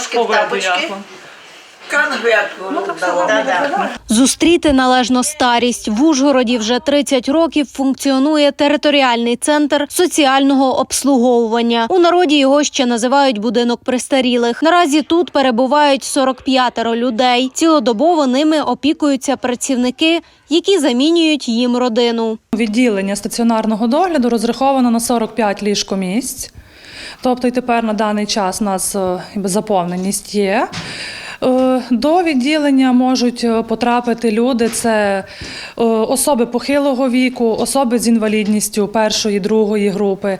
ножки в тапочки. дала. Да-да. Зустріти належно старість в Ужгороді вже 30 років функціонує територіальний центр соціального обслуговування. У народі його ще називають будинок престарілих. Наразі тут перебувають 45 людей. Цілодобово ними опікуються працівники, які замінюють їм родину. Відділення стаціонарного догляду розраховано на 45 ліжкомісць. Тобто і тепер на даний час у нас е, заповненість є. Е, До відділення можуть е, потрапити люди: це особи похилого віку, особи з інвалідністю першої, другої групи,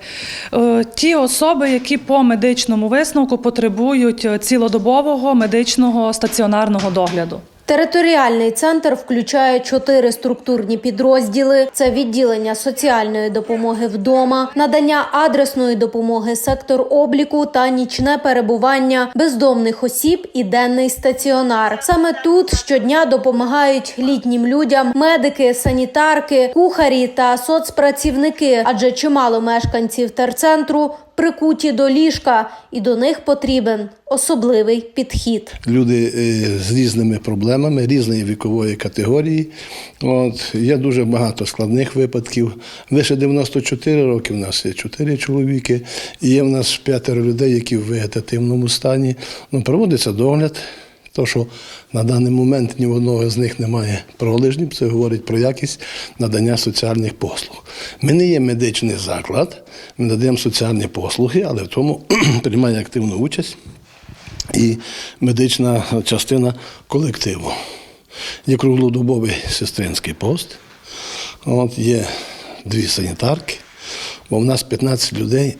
ті особи, які по медичному висновку потребують цілодобового медичного стаціонарного догляду. Територіальний центр включає чотири структурні підрозділи: це відділення соціальної допомоги вдома, надання адресної допомоги, сектор обліку та нічне перебування бездомних осіб і денний стаціонар. Саме тут щодня допомагають літнім людям медики, санітарки, кухарі та соцпрацівники, адже чимало мешканців терцентру прикуті до ліжка, і до них потрібен особливий підхід. люди е, з різними проблемами, різної вікової категорії. От, є дуже багато складних випадків. Лише 94 роки в нас є 4 чоловіки, і є в нас п'ятеро людей, які в вегетативному стані. Ну, проводиться догляд. То, що на даний момент ні в одного з них немає пролежнів, це говорить про якість надання соціальних послуг. Ми не є медичний заклад, ми надаємо соціальні послуги, але в тому приймає активну участь і медична частина колективу. Є круглодобовий сестринський пост, от є дві санітарки, бо в нас 15 людей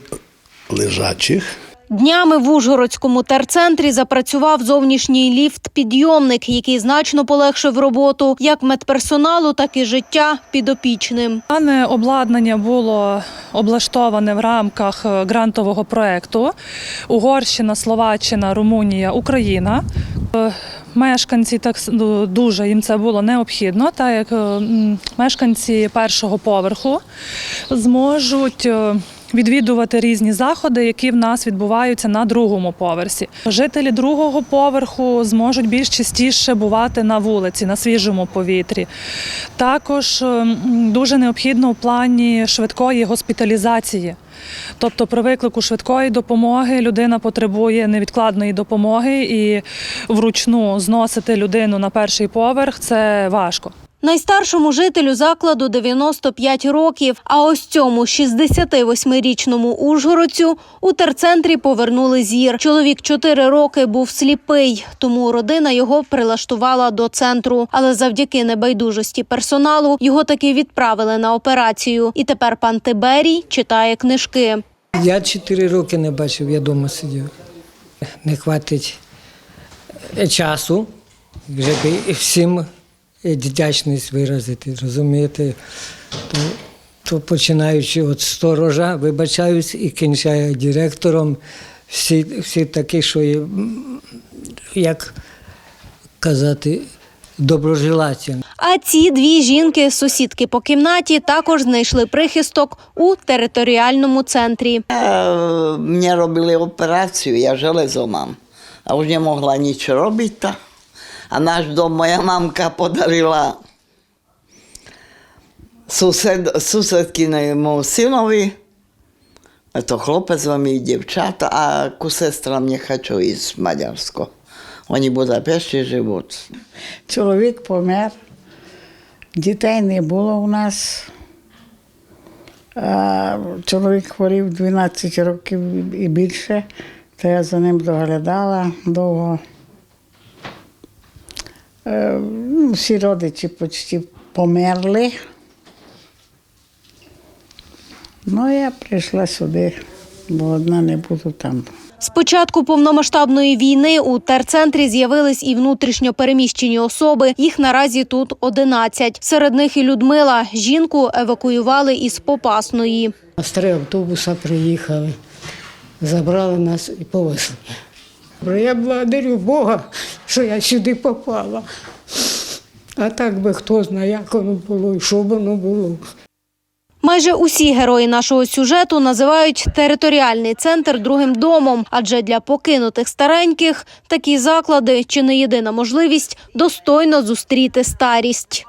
лежачих. Днями в Ужгородському терцентрі запрацював зовнішній ліфт-підйомник, який значно полегшив роботу як медперсоналу, так і життя підопічним. Дане обладнання було облаштоване в рамках е, грантового проекту Угорщина, Словаччина, Румунія, Україна. Е, Мешканці так ну, дуже їм це було необхідно, так як е, мешканці першого поверху зможуть. Відвідувати різні заходи, які в нас відбуваються на другому поверсі. Жителі другого поверху зможуть більш частіше бувати на вулиці, на свіжому повітрі. Також ем, дуже необхідно в плані швидкої госпіталізації. Тобто, при виклику швидкої допомоги людина потребує невідкладної допомоги і вручну зносити людину на перший поверх це важко. Найстаршому жителю закладу 95 років, а ось цьому 68-річному ужгородцю у терцентрі повернули зір. Чоловік 4 роки був сліпий, тому родина його прилаштувала до центру. Але завдяки небайдужості персоналу його таки відправили на операцію. І тепер пан Тиберій читає книжки. Я чотири роки не бачив, я вдома сидів. Не хватить е, часу, щоб всім вдячність виразити, розумієте? То, то починаючи від сторожа, вибачаюсь, і кінчаю директором, всі, всі такі, що є, як казати, доброжелательні. А ці дві жінки, сусідки по кімнаті, також знайшли прихисток у територіальному центрі. Е, Мені робили операцію, я железо мам. А вже не могла нічого робити. А наш дом моя мамка подарила сусед, сусідкиному синові. То хлопець вам і дівчата, а ку сестра мені хочу із Мадярського. Вони в Будапешті живуть. Чоловік помер, дітей не було у нас. Чоловік хворів 12 років і більше, то я за ним доглядала довго. Е, ну, Всі родичі почти померли. Ну, я прийшла сюди, бо одна не буду там. З початку повномасштабної війни у терцентрі з'явились і внутрішньо переміщені особи. Їх наразі тут 11. Серед них і Людмила. Жінку евакуювали із Попасної. З три автобуса приїхали, забрали нас і повезли. Я благодарю Бога, що я сюди попала. А так би хто знає, як воно було і що воно було. Майже усі герої нашого сюжету називають територіальний центр другим домом, адже для покинутих стареньких такі заклади чи не єдина можливість достойно зустріти старість.